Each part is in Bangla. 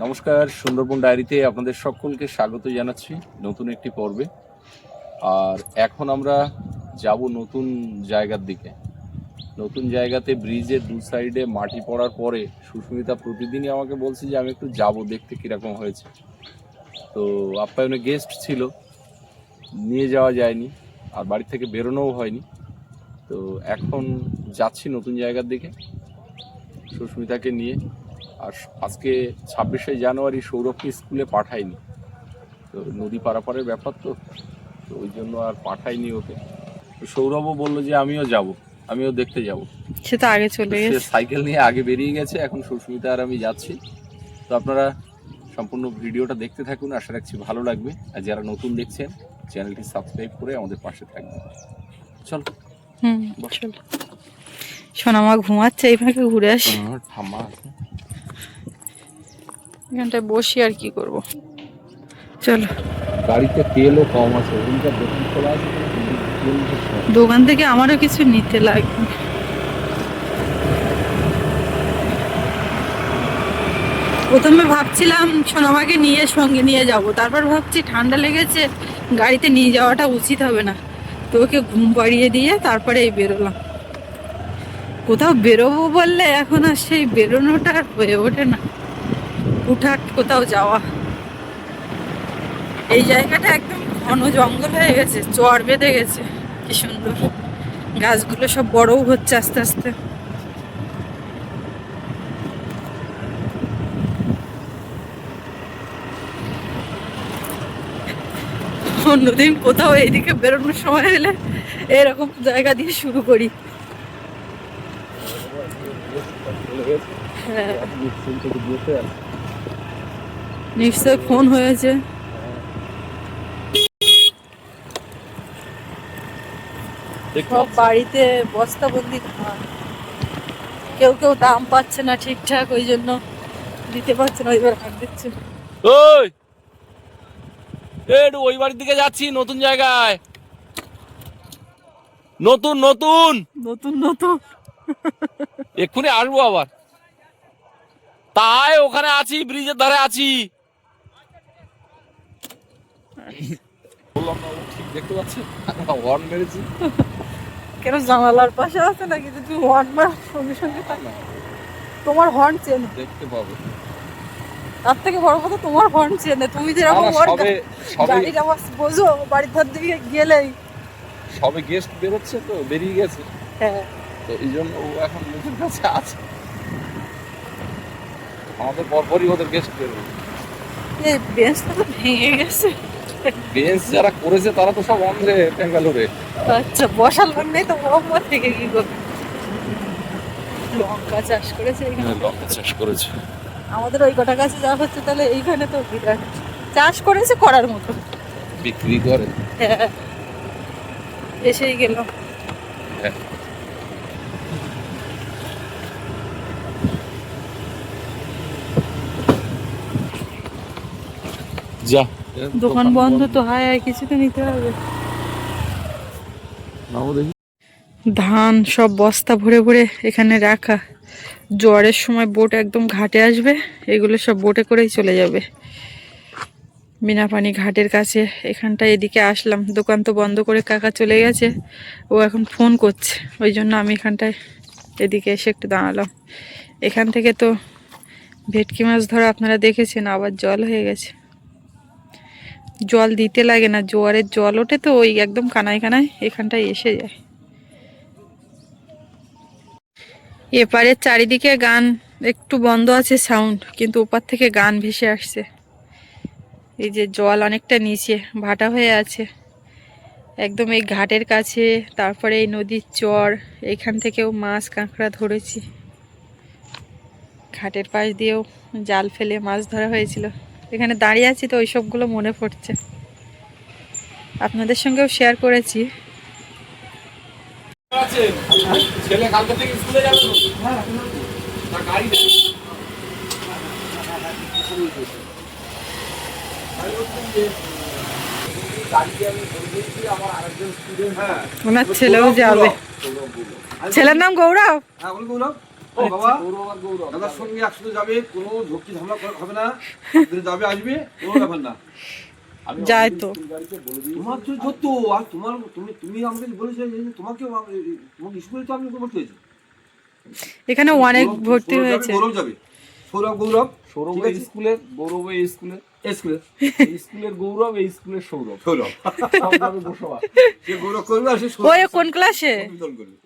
নমস্কার, সুন্দরবন ডায়েরিতে আপনাদের সকলকে স্বাগত জানাচ্ছি নতুন একটি পর্বে। আর এখন আমরা যাব নতুন জায়গার দিকে। নতুন জায়গাতে ব্রিজের দু সাইডে মাটি পড়ার পরে সুস্মিতা প্রতিদিনই আমাকে বলছে যে, আমি একটু যাব দেখতে কীরকম হয়েছে। তো আপ্যায়নে গেস্ট ছিল, নিয়ে যাওয়া যায়নি, আর বাড়ি থেকে বেরোনোও হয়নি। তো এখন যাচ্ছি নতুন জায়গার দিকে সুস্মিতাকে নিয়ে। আর আজকে ছাব্বিশে জানুয়ারি সৌরভকে স্কুলে পাঠায়নি। তো নদী পারাপারের ব্যাপার তো তো ওই জন্য আর পাঠায়নি ওকে। তো সৌরভও বলল যে আমিও যাব আমিও দেখতে যাব। সে তো আগে চলে গেছে। সাইকেল নিয়ে আগে বেরিয়ে গেছে এখন সুস্মিতা আর আমি যাচ্ছি। তো আপনারা সম্পূর্ণ ভিডিওটা দেখতে থাকুন আশা রাখছি ভালো লাগবে। আর যারা নতুন দেখছেন চ্যানেলটি সাবস্ক্রাইব করে আমাদের পাশে থাকবেন। চল। হুম চল। সোনামা ঘুমাচ্ছে এই ফাঁকে ঘুরে আসি। ঠাম্মা আছে। এখানটায় বসি আর কি করব। চলো। গাড়িতে তেলও কম আছে ওইটা দোকান খোলা আছে দোকান থেকে আমারও কিছু নিতে লাগবে। প্রথমে ভাবছিলাম সোনামাকে নিয়ে সঙ্গে নিয়ে যাব তারপর ভাবছি ঠান্ডা লেগেছে গাড়িতে নিয়ে যাওয়াটা উচিত হবে না। তো ওকে ঘুম পাড়িয়ে দিয়ে তারপরে এই বেরোলাম। কোথাও বেরোবো বললে এখন আর সেই বেরোনোটা আর হয়ে ওঠে না। হুটহাট কোথাও যাওয়া। এই জায়গাটা একদম ঘন জঙ্গল হয়ে গেছে, চর বেঁধে গেছে, কি সুন্দর। গাছগুলো সব বড়ও হচ্ছে আস্তে আস্তে। অন্যদিন কোথাও এইদিকে বেরোনোর সময় হলে এরকম জায়গা দিয়ে শুরু করি। হ্যাঁ মিক্সিং থেকে বসে আছে নিশ্চয় ফোন হয়েছে। সব বাড়িতে বস্তাবন্দি কেউ কেউ দাম পাচ্ছে না ঠিকঠাক ওই জন্য দিতে পারছে না এবার হাত দিচ্ছে। ওই! একটু ওই বাড়ির দিকে যাচ্ছি নতুন জায়গায়। নতুন নতুন! নতুন নতুন। এক্ষুনি আসব আবার। তাই ওখানে আছি ব্রিজের ধারে আছি। বললাম না ঠিক দেখতে পাচ্ছি হর্ন মেরেছি কেন জানালার পাশে আছে নাকি? তুমি হর্ন মার সঙ্গে সঙ্গে তোমার হর্ন চেনে। দেখতে পাবো। তার থেকে বড় কথা তোমার হর্ন চেনে। তুমি যেরকম গাড়ির আওয়াজ বোঝো বাড়ির ধার দিকে গেলেই। সবে গেস্ট বেরোচ্ছে তো বেরিয়ে গেছে। হ্যাঁ। তো এই জন্য ও এখন মুখের কাছে আছে। আমাদের পরপরই ওদের গেস্ট বেরোবে। এই বেঞ্চটা তো ভেঙে গেছে। বেঞ্চ যারা করেছে তারা তো সব অন্ধ্রে ব্যাঙ্গালোরে। আচ্ছা বসার লোক নেই তো মোহাম্মদ থেকে কি করবে? লঙ্কা চাষ করেছে এখানে। লঙ্কা চাষ করেছে। আমাদের ওই কটা গাছে যা হচ্ছে তাহলে এইখানে তো বিরাট। চাষ করেছে করার মতো। বিক্রি করে। হ্যাঁ এসেই গেলাম হ্যাঁ। যা। দোকান বন্ধ তো হায় হায় কিছু তো নিতে হবে। ধান সব বস্তা ভরে ভরে এখানে রাখা। জোয়ারের সময় বোট একদম ঘাটে আসবে এগুলো সব বোটে করেই চলে যাবে। বিনা পানি ঘাটের কাছে এখানটা এদিকে আসলাম। দোকান তো বন্ধ করে কাকা চলে গেছে ও এখন ফোন করছে। ওই জন্য আমি এখানটায় এদিকে এসে একটু দাঁড়ালাম। এখান থেকে তো ভেটকি মাছ ধরা আপনারা দেখেছেন আবার জল হয়ে গেছে। জল দিতে লাগে না জোয়ারের জল ওঠে তো ওই একদম কানায় কানায় এখানটায় এসে যায়। এপারের চারিদিকে গান, একটু বন্ধ আছে সাউন্ড কিন্তু ওপার থেকে গান ভেসে আসছে। এই যে জল অনেকটা নিচে, ভাটা হয়ে আছে। একদম এই ঘাটের কাছে, তারপরে এই নদীর চর, এখান থেকেও মাছ কাঁকড়া ধরেছি। ঘাটের পাশ দিয়েও জাল ফেলে মাছ ধরা হয়েছিল। এখানে দাঁড়িয়ে আছি তো ওইসবগুলো মনে পড়ছে। আপনাদের সঙ্গেও শেয়ার করেছি। হ্যাঁ ওনার ছেলেও যাবে। ছেলের নাম গৌরব? হ্যাঁ গৌরব ও বাবা দাদার সঙ্গে একসাথে যাবে কোনো ঝক্কি ঝামেলা হবে না। তুমি যাবে আসবে কোনো ব্যাপার না। তো। স্কুল তোমার তো আর তোমার তুমি আমাকে তোমাকে স্কুলে তো আমি ভর্তি হয়েছি। এখানে অনেক ভর্তি সৌরভ যাবে, হয়েছে। গৌরব যাবে। সৌরভ গৌরব সৌরভ। স্কুলের গৌরব এই স্কুলে। স্কুলের গৌরব এই স্কুলের সৌরভ। সৌরভ। সে গৌরব করবে আর সে ও কোন ক্লাসে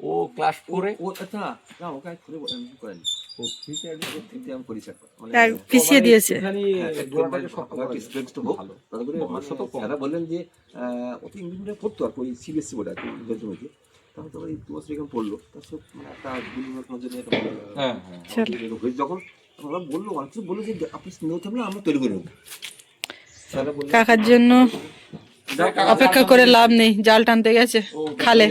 ও ক্লাস ফোরে ও আচ্ছা না ওকে খুলে বলেন করেন ও ঠিক আছে। কিন্তু আমি পরিচয় এক পিছিয়ে দিয়েছে। এখানে জোড়াটাকে শক্ত আমার করা একটু strength টা হোক। ভালো। তাতে করে মার্কসও তো কম। স্যাররা বললেন যে আহ, ও ইংলিশ মিডিয়াম পড়তো আর কি, ওই সিবিএসসি বোর্ডে আর কি তারপর দু বছর এখানে পড়ল তার সব মানে একটা হ্যাঁ হ্যাঁ যখন ওরা বলল অনেক কিছু বলল যে আপনি নিয়ে থাকলে আমরা তৈরি করে নেব। কাকার জন্য অপেক্ষা করে লাভ নেই জাল টানতে গেছে খালে।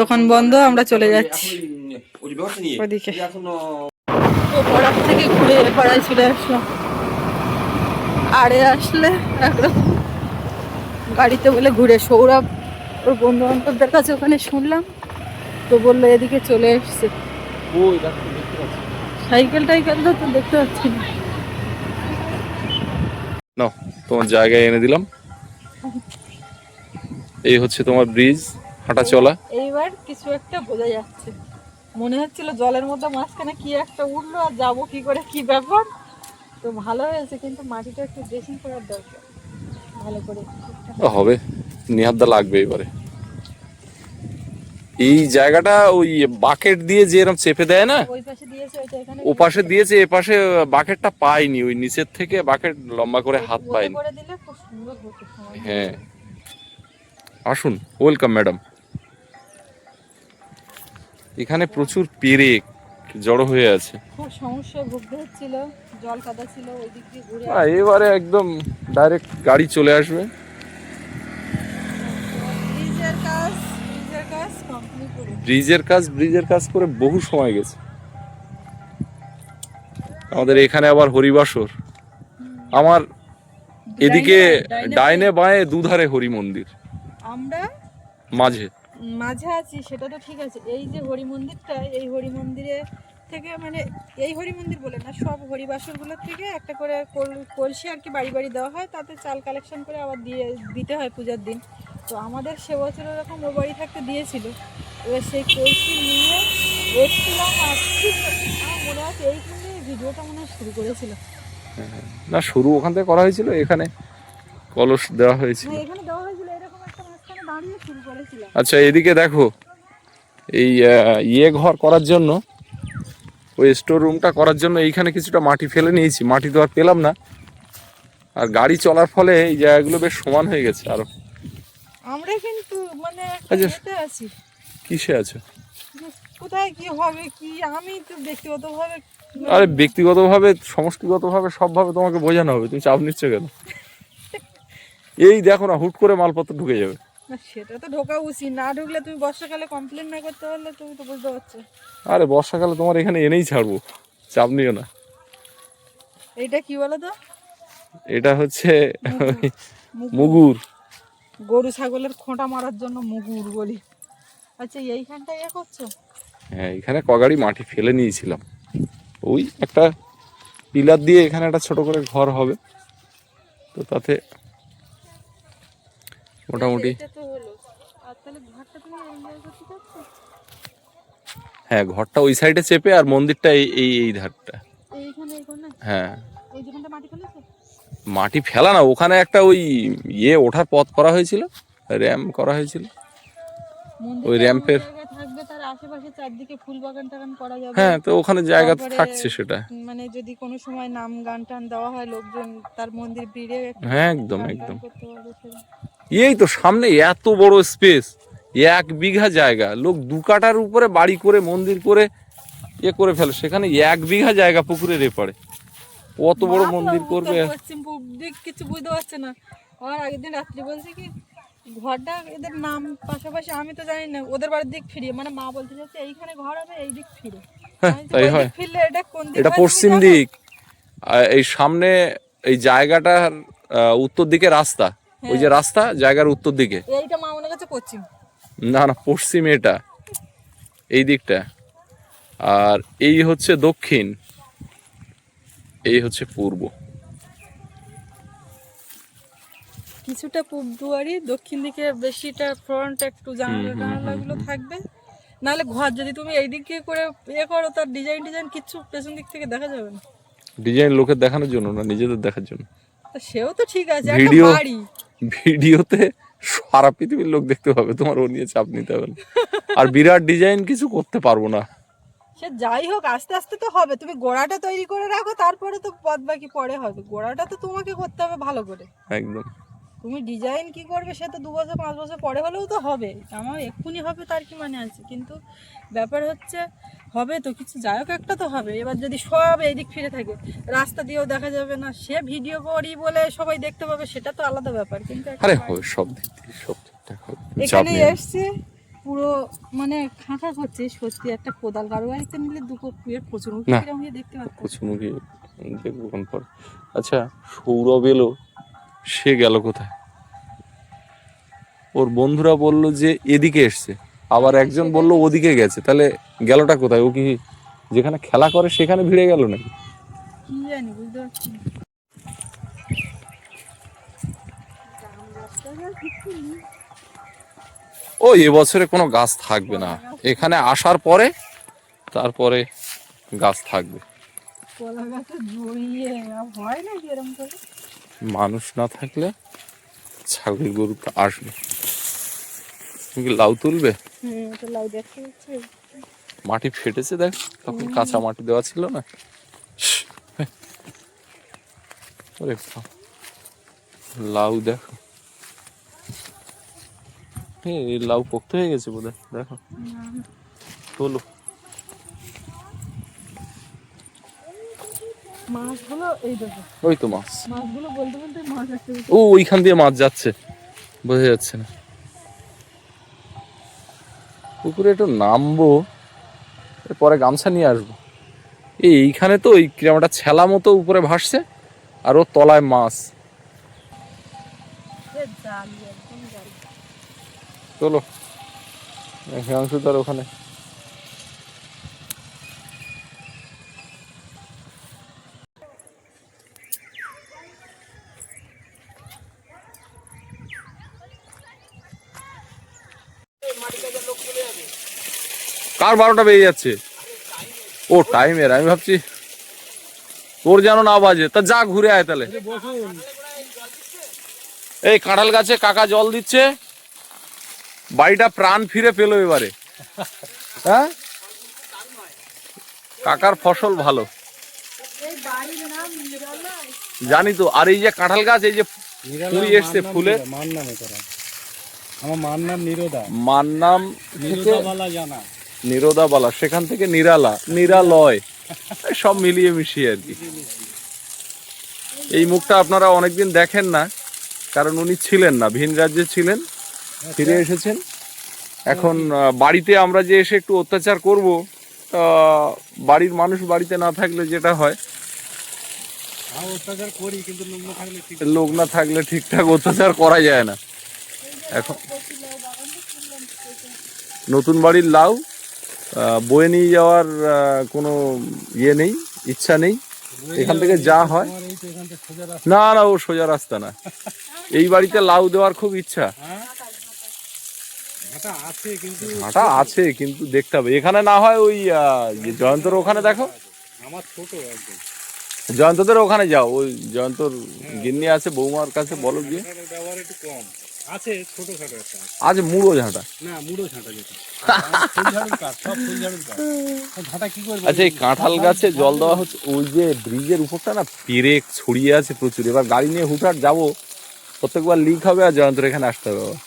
দোকান বন্ধ আমরা চলে যাচ্ছি। ওদিকে। পড়ার থেকে ঘুরে পাড়ায় চলে আসলাম আরে আসলে একরকম গাড়িতে বলে ঘুরে সৌরভ ওর বন্ধু বান্ধবদের কাছে ওখানে শুনলাম তো বলল এদিকে চলে এসছে ওই দেখো দেখতে পাচ্ছি সাইকেল টাইকেল তো দেখতে পাচ্ছি না। নাও তোমার জায়গায় এনে দিলাম। এই হচ্ছে তোমার ব্রিজ হাঁটা চলা। এইবার কিছু একটা বোঝা যাচ্ছে। মনে হচ্ছিল জলের মধ্যে মাঝখানে কি একটা উঠল আর যাব কি করে কি ব্যাপার? তো ভালো হয়েছে কিন্তু মাটিটা একটু ড্রেসিং করার দরকার। ভালো করে। হবে। নিহাদ্দা লাগবে এবারে। এই জায়গাটা ওই বাকেট দিয়ে যে এরকম চেপে দেয় না ও পাশে দিয়েছে এ পাশে বাকেটটা পাইনি ওই নিচের থেকে বাকেট লম্বা করে হাত পাইনি হ্যাঁ। আসুন ওয়েলকাম ম্যাডাম। এখানে প্রচুর পেরেক জড়ো হয়ে আছে। খুব সমস্যায় ভুগতে হচ্ছিল জল কাদা ছিল ওই দিক দিয়ে ঘুরে এবারে একদম ডাইরেক্ট গাড়ি চলে আসবে ব্রিজের কাজ ব্রিজের কাজ ব্রিজের কাজ করে বহু সময় গেছে। আমাদের এখানে আবার হরিবাসর। আমার এদিকে ডাইনে বাঁয়ে দুধারে হরি মন্দির আমরা মাঝে। মাঝে আছি সেটা তো ঠিক আছে। এই যে হরি মন্দিরটা এই হরি মন্দিরে থেকে মানে এই হরি মন্দির বলে না সব হরিবাসরগুলোর থেকে একটা করে কল- কলসি আর কি বাড়ি বাড়ি দেওয়া হয় তাতে চাল কালেকশন করে আবার দিয়ে দিতে হয় পূজার দিন। তো আমাদের সে বছর ওরকম ও বাড়ি থাকতে দিয়েছিল এবার সেই কলসি নিয়ে এসেছিলাম আর আমার মনে আছে এইখান থেকে ভিডিওটা মনে হয় শুরু করেছিল। না শুরু ওখান থেকে করা হয়েছিল এখানে কলস দেওয়া হয়েছিল। এখানে দেওয়া হয়েছিল এরকম একটা মাঝখানে দাঁড়িয়ে শুরু করেছিলাম। আচ্ছা এদিকে দেখো এই ইয়ে ঘর করার জন্য ওই স্টোর রুমটা করার জন্য এইখানে কিছুটা মাটি ফেলে নিয়েছি মাটি তো আর পেলাম না। আর গাড়ি চলার ফলে এই জায়গাগুলো বেশ সমান হয়ে গেছে আরও। আমরা কিন্তু মানে একটা আচ্ছা। আছি। কিসে আছে? কোথায় কি হবে কি আমি তো ব্যক্তিগতভাবে আরে ব্যক্তিগতভাবে সমষ্টিগতভাবে সবভাবে তোমাকে বোঝানো হবে। তুমি চাপ নিচ্ছ কেন? এই দেখো না হুট করে মালপত্র ঢুকে যাবে। না সেটা তো ঢোকা উচিত। না ঢুকলে তুমি বর্ষাকালে কমপ্লেন না করতে পারলে তুমি তো বুঝতে পারছ। আরে বর্ষাকালে তোমার এখানে এনেই ছাড়বো। চাপ নিও না। এইটা কি বলো তো? এটা হচ্ছে মুগুর। গরু ছাগলের খোঁটা মারার জন্য মুগুর বলি। আচ্ছা এইখানটা ইয়ে করছ হ্যাঁ এখানে কগাড়ি মাটি ফেলে নিয়েছিলাম। ওই একটা পিলার দিয়ে এখানে একটা ছোট করে ঘর হবে। তো তাতে মোটামুটি হ্যাঁ ঘরটা ওই সাইডে চেপে আর মন্দিরটা এই এই ধারটা। হ্যাঁ। মাটি ফেলা না ওখানে একটা ওই ইয়ে ওঠার পথ করা হয়েছিল র্যাম করা হয়েছিল। ওই র্যাম্পের- হ্যাঁ তো ওখানে জায়গা থাকছে সেটা। মানে যদি কোনো সময় নাম গান টান দেওয়া হয় লোকজন তার মন্দির ভিড়ে হ্যাঁ একদম একদম। এই তো সামনে এত বড় স্পেস এক বিঘা জায়গা লোক দু কাটার উপরে বাড়ি করে মন্দির করে ইয়ে করে ফেলে সেখানে এক বিঘা জায়গা পুকুরের এপারে কত বড় মন্দির করবে। পশ্চিম দিক কিছু বুঝতে পারছে না। আমার আগের দিন রাত্রি বলছে কি ঘরটা এদের নাম পাশাপাশি আমি তো জানি না ওদের বাড়ির দিক ফিরিয়ে মানে মা বলতে চাচ্ছে এইখানে ঘর হবে এই দিক ফিরে। হ্যাঁ, তাই হয়। ফিরলে এটা কোন দিক এটা পশ্চিম দিক। এই সামনে এই জায়গাটার উত্তর দিকে রাস্তা। ওই যে রাস্তা জায়গার উত্তর দিকে। এইটা মা মনে করছে পশ্চিম। না না পশ্চিম এটা। এই দিকটা। আর এই হচ্ছে দক্ষিণ। এই হচ্ছে পূর্ব। কিছুটা পূব দুয়ারি দক্ষিণ দিকে বেশিটা ফ্রন্ট একটু জানালা জানালাগুলো। থাকবে। নাহলে ঘর যদি তুমি এই দিকে করে ইয়ে করো তার ডিজাইন ডিজাইন কিচ্ছু পেছন দিক থেকে দেখা যাবে না। ডিজাইন লোকের দেখানোর জন্য না নিজেদের দেখার জন্য? সেও তো ঠিক আছে একটা ভিডিও- বাড়ি। ভিডিওতে সারা পৃথিবীর লোক দেখতে পাবে তোমার ও নিয়ে চাপ নিতে হবে আর বিরাট ডিজাইন কিছু করতে পারব না। সে যাই হোক আস্তে আস্তে তো হবে। তুমি গোড়াটা তৈরি করে রাখো তারপরে তো বাদ বাকি পরে হবে। গোড়াটা তো তোমাকে করতে হবে ভালো করে। একদম। তুমি ডিজাইন কি করবে সে তো দু বছর পাঁচ বছর পরে হলেও তো হবে। আমার এক্ষুনি হবে তার কি মানে আছে? কিন্তু ব্যাপার হচ্ছে হবে তো কিছু যাই হোক একটা তো হবে। এবার যদি সব এইদিক ফিরে থাকে রাস্তা দিয়েও দেখা যাবে না। সে ভিডিও করি বলে সবাই দেখতে পাবে সেটা তো আলাদা ব্যাপার। কিন্তু একটা আরে বাড়ি- সব দিক দিয়ে সব ঠিকঠাক হবে। এখানে এসছে। পুরো মানে খাঁকা করছে সত্যি একটা কোদাল। কারও বাড়িতে নিলে দুটো কুয়ের প্রচুর না। দেখতে পাচ্ছ। কচুমুখী দেখব কোন পর। আচ্ছা সৌরভ এলো সে গেল কোথায়? ওর বন্ধুরা বলল যে এদিকে এসছে। আবার একজন বলল ওদিকে গেছে। তাহলে গেলটা কোথায়? ও কি যেখানে খেলা করে সেখানে ভিড়ে গেল নাকি? কি জানি বুঝতে পারছি না। ও এবছরে কোনো গাছ থাকবে না। এখানে আসার পরে তারপরে গাছ থাকবে। মানুষ না থাকলে ছাগল গরু তো আসবে। তুমি লাউ তুলবে? মাটি ফেটেছে দেখ তখন কাঁচা মাটি দেওয়া ছিল না? লাউ দেখো। এই লাউ পোক্ত হয়ে গেছে বোধ দেখো। তোলো। ওই তো মাছ। ও ওইখান দিয়ে মাছ যাচ্ছে। বোঝা যাচ্ছে না। পুকুরে একটু নামবো পরে গামছা নিয়ে আসব। এইখানে তো ওই কিরম একটা ছেলা মতো উপরে ভাসছে আর ও তলায় মাছ। চলো। হিমাংশু তার ওখানে। কার বারোটা বেজে যাচ্ছে? ও টাইমের আমি ভাবছি তোর যেন না বাজে। তা যা ঘুরে আয় তাহলে। এই কাঁঠাল গাছে কাকা জল দিচ্ছে। বাড়িটা প্রাণ ফিরে পেল এবারে। হ্যাঁ? কাকার ফসল ভালো। জানি তো আর এই যে কাঁঠাল গাছ এই যে ফুল এসছে ফুলে। মার নামে করা আমার মার নাম নিরোদা। মার নাম থেকে জানা। নিরোদাবালা সেখান থেকে নিরালা নিরালয়। সব মিলিয়ে মিশিয়ে আর কি। এই মুখটা আপনারা অনেকদিন দেখেন না কারণ উনি ছিলেন না ভিন রাজ্যে ছিলেন। ফিরে এসেছেন। এখন বাড়িতে আমরা যে এসে একটু অত্যাচার করব বাড়ির মানুষ বাড়িতে না থাকলে যেটা হয়? লোক না থাকলে ঠিকঠাক অত্যাচার করা যায় না। এখন নতুন বাড়ির লাউ বয়ে নিয়ে যাওয়ার কোনো ইয়ে নেই ইচ্ছা নেই। এখান থেকে যা হয়। না না ও সোজা রাস্তা না। এই বাড়িতে লাউ দেওয়ার খুব ইচ্ছা। হ্যাঁ এটা আছে কিন্তু হাঁটা আছে কিন্তু দেখতে হবে। এখানে না হয় ওই ইয়ে জয়ন্তর ওখানে দেখো। আমার ছোট একদম। জয়ন্তদের ওখানে যাও ওই জয়ন্তর গিন্নি আছে বৌমার কাছে বলো গিয়ে। ব্যবহার একটু কম। আছে ছোট ছোট আছে। মুড়ো ঝাঁটা। না মুড়ো যেটা। আচ্ছা এই কাঁঠাল গাছে জল দেওয়া হচ্ছে ওই যে ব্রিজের উপরটা না পেরেক ছড়িয়ে আছে প্রচুর। এবার গাড়ি নিয়ে হুটহাট যাব প্রত্যেকবার লিক হবে আর জয়ন্তর এখানে আসতে হবে। আবার।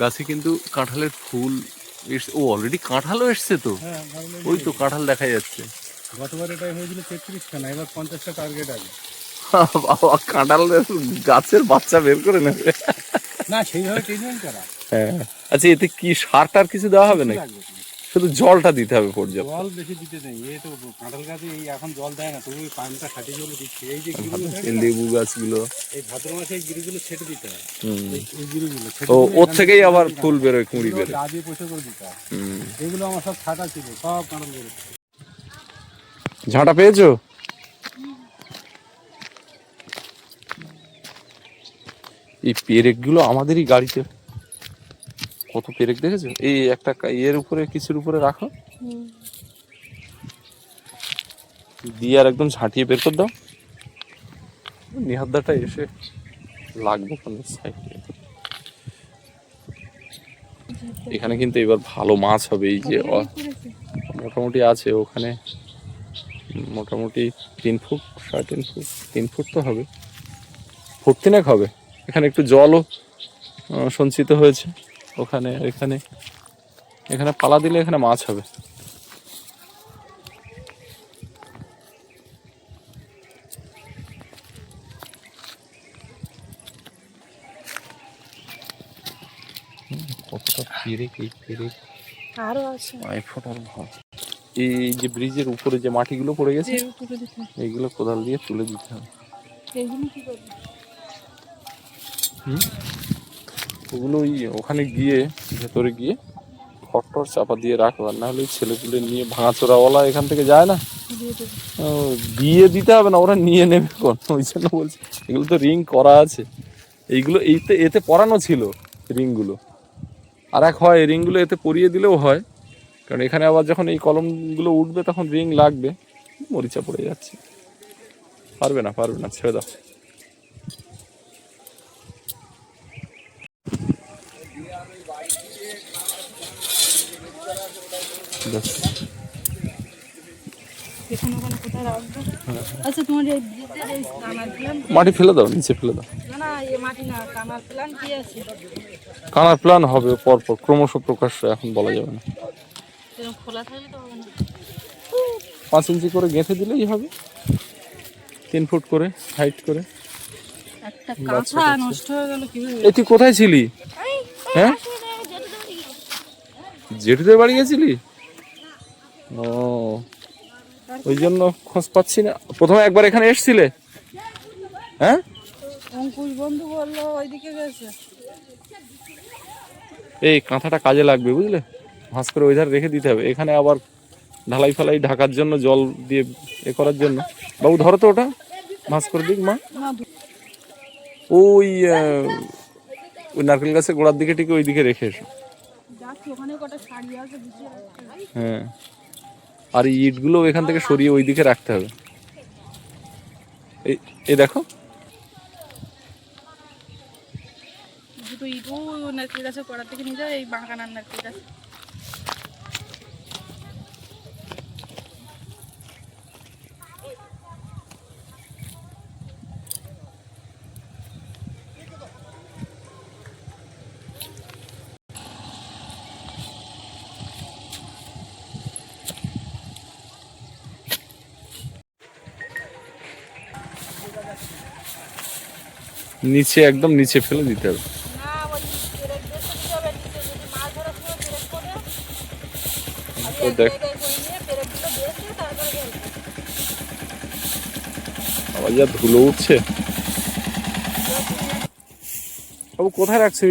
গাছে কিন্তু কাঁঠালের ফুল এসছে ও অলরেডি কাঁঠালও এসছে তো? হ্যাঁ ওই তো কাঁঠাল দেখা যাচ্ছে। গতবার এটা হয়েছিল তেত্রিশ খানা এবার পঞ্চাশটা টার্গেট আছে। বাবা কাঁঠাল গাছের বাচ্চা বের করে নেবে। না সেইভাবে ট্রিটমেন্ট করা। হ্যাঁ। আচ্ছা এতে কি সার টার কিছু দেওয়া হবে না। শুধু জলটা দিতে হবে পর্যাপ্ত। জল বেশি দিতে নেই এই তো কাঁঠাল গাছে এই এখন জল দেয় না তবু ওই পানিটা খাটি জল দিচ্ছে। এই যে লেবু গাছগুলো। এই ভাদ্র মাসে এই গিরিগুলো ছেটে দিতে হয়। এই- গিরিগুলো ও ওর থেকেই আবার ফুল বেরোয় কুঁড়ি বেরোয়। পয়সা করে দিতে হয়। এগুলো আমার সব ছাটা ছিল সব কাঁঠাল ঝাঁটা পেয়েছ? এই পেরেকগুলো আমাদেরই গাড়িতে। কত পেরেক দেখেছ? এই একটা ইয়ের উপরে কিছুর উপরে রাখো? দিয়ে আর একদম ঝাঁটিয়ে বের করে দাও। নিহাদ্দাটা এসে লাগবে কোন সাইডে এখানে কিন্তু এবার ভালো মাছ হবে, এই যে মোটামুটি আছে ওখানে। মোটামুটি তিন ফুট, সাড়ে তিন ফুট তিন ফুট তো হবে। ফুট তিনেক হবে। এখানে একটু জলও সঞ্চিত হয়েছে। ওখানে এখানে। এখানে পালা দিলে এখানে মাছ হবে। কতটা পেরেক এই পেরেক। আরও আছে। আই ভাব এই যে ব্রিজের উপরে যে মাটিগুলো পড়ে গেছে এইগুলো কোদাল দিয়ে তুলে দিতে হবে। হুম? ওগুলো ওই ওখানে গিয়ে, ভেতরে গিয়ে খট্টর চাপা দিয়ে রাখো, আর না হলে ছেলেপুলে নিয়ে ভাঙাচোরাওয়ালা এখান থেকে যায় না? দিয়ে দিতে হবে না, ওরা নিয়ে নেবে কোন? ওই জন্য বলছি, এগুলো তো রিং করা আছে। এইগুলো এইতে, এতে পরানো ছিল রিংগুলো। আর এক হয় রিংগুলো এতে পরিয়ে দিলেও হয়। কারণ এখানে আবার যখন এই কলমগুলো উঠবে, তখন রিং লাগবে। মরিচা পড়ে যাচ্ছে। পারবে না পারবে না, ছেড়ে দাও ব্যাস। এখানে ওখানে কোথায় রাখব আচ্ছা তোমার মাটি ফেলে দাও নিচে ফেলে দাও। কানার প্ল্যান হবে পরপর ক্রমশ প্রকাশ্য এখন বলা যাবে না। পাঁচ ইঞ্চি করে গেঁথে দিলেই হবে। তিন ফুট করে হাইট করে। একটা কাঁথা নষ্ট গেল কীভাবে? এ তুই কোথায় ছিলি? হ্যাঁ? জেঠুদের বাড়ি গেছিলি? ও। ওই জন্য খোঁজ পাচ্ছি না। প্রথমে একবার এখানে এসছিলে? হ্যাঁ? অঙ্কুশ বন্ধু বলল ওইদিকে গেছে। এই কাঁথাটা কাজে লাগবে বুঝলে? ভাঁজ করে ওই ধারে রেখে দিতে হবে। এখানে আবার ঢালাই ফালাই ঢাকার জন্য জল দিয়ে এ করার জন্য। বাবু ধরো তো ওটা। ভাঁজ করে দিক মা। ওই ওই নারকেল গাছের গোড়ার দিকে ঠিক ওই দিকে রেখে এসো। হ্যাঁ। আর ইটগুলো এখান থেকে সরিয়ে ওই দিকে রাখতে হবে। এই দেখো। দুটো ইটও নারকেল গাছের কড়ার থেকে নিয়ে যাও, এই বাঁকা নারকেল গাছ। নিচে একদম নিচে ফেলে দিতে হবে। দেখ। যা ধুলো উঠছে। বাবু, কোথায় রাখছো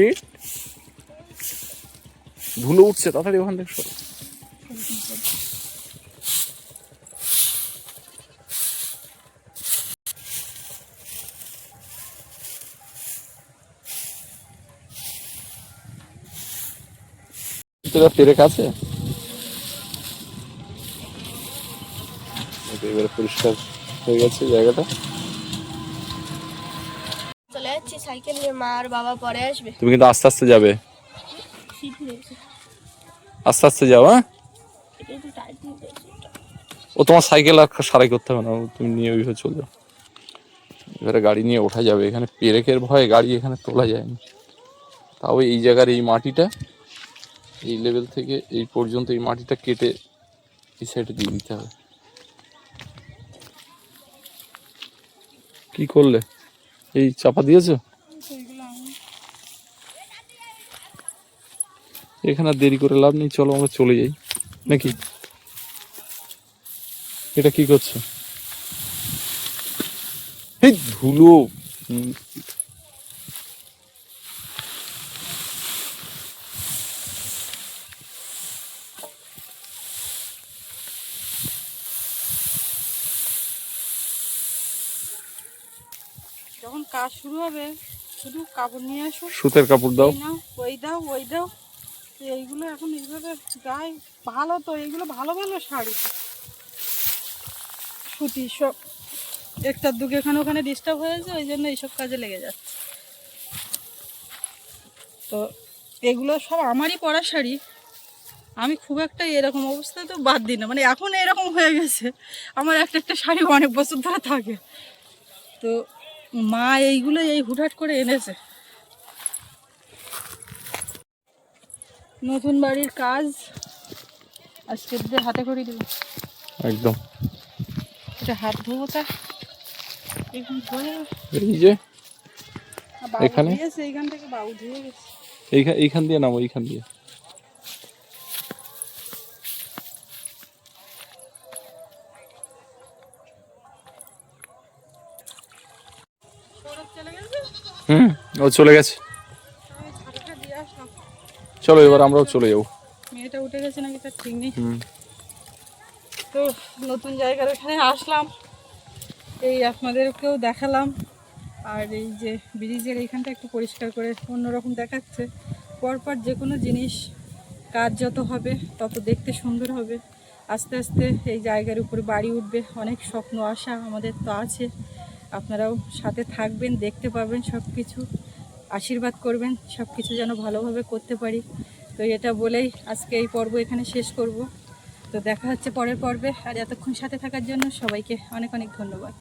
ধুলো উঠছে, তাড়াতাড়ি ওখান থেকে সরো। তোরা পেরেক আছে? এবারে পরিষ্কার হয়ে গেছে জায়গাটা। চলে যাচ্ছি সাইকেল নিয়ে মা আর বাবা পরে আসবে। তুমি কিন্তু আস্তে আস্তে যাবে। আস্তে আস্তে যাও হ্যাঁ? ও তোমার সাইকেল আর সারাই করতে হবে না তুমি নিয়ে ওইভাবে চলে যাও। এবারে গাড়ি নিয়ে ওঠা যাবে এখানে পেরেকের ভয়ে গাড়ি এখানে তোলা যায়নি। তাও এই জায়গার এই মাটিটা এই লেভেল থেকে এই পর্যন্ত এই মাটিটা কেটে এই সাইডে দিয়ে দিতে হবে। কি করলে? এই চাপা দিয়েছ? এখানে দেরি করে লাভ নেই, চলো আমরা চলে যাই। নাকি? এটা কি করছ? এই ধুলো হুম, যখন কাজ শুরু হবে। শুধু কাপড় নিয়ে আসো। সুতের কাপড় দাও। ওই দাও ওই দাও। এইগুলো এখন এইভাবে গায়ে ভালো তো এইগুলো ভালো ভালো শাড়ি। সুতি সব একটার দুগে এখানে ওখানে ডিস্টার্ব হয়েছে ওই জন্য এইসব কাজে লেগে যাচ্ছে। তো এগুলো সব আমারই পরা শাড়ি। আমি খুব একটা এরকম অবস্থায় তো বাদ দিই না। মানে এখন এরকম হয়ে গেছে। আমার একটা একটা শাড়ি অনেক বছর ধরে থাকে। তো মা এইগুলো এই হুটহাট করে এনেছে। নতুন বাড়ির কাজ। আজকে দিয়ে হাতে করে দেবো একদম। এটা হাত ধোবো তা এই যে এখানে? এইখান থেকে বাবু ধুয়ে গেছে। এইখান এইখান দিয়ে নামো এইখান দিয়ে। হুম ও চলে গেছে। চলো এবার আমরাও চলে যাব। মেয়েটা উঠে গেছে নাকি তার ঠিক নেই? তো নতুন জায়গার ওখানে আসলাম। এই আপনাদেরকেও দেখালাম। আর এই যে ব্রিজের এইখানটা একটু পরিষ্কার করে অন্যরকম দেখাচ্ছে। পরপর যে কোনো জিনিস কাজ যত হবে তত দেখতে সুন্দর হবে। আস্তে আস্তে এই জায়গার উপরে বাড়ি উঠবে। অনেক স্বপ্ন আশা আমাদের তো আছে। আপনারাও সাথে থাকবেন, দেখতে পাবেন সব কিছু আশীর্বাদ করবেন সব কিছু যেন ভালোভাবে করতে পারি। তো এটা বলেই আজকে এই পর্ব এখানে শেষ করব। তো দেখা হচ্ছে পরের পর্বে। আর এতক্ষণ সাথে থাকার জন্য সবাইকে অনেক অনেক ধন্যবাদ।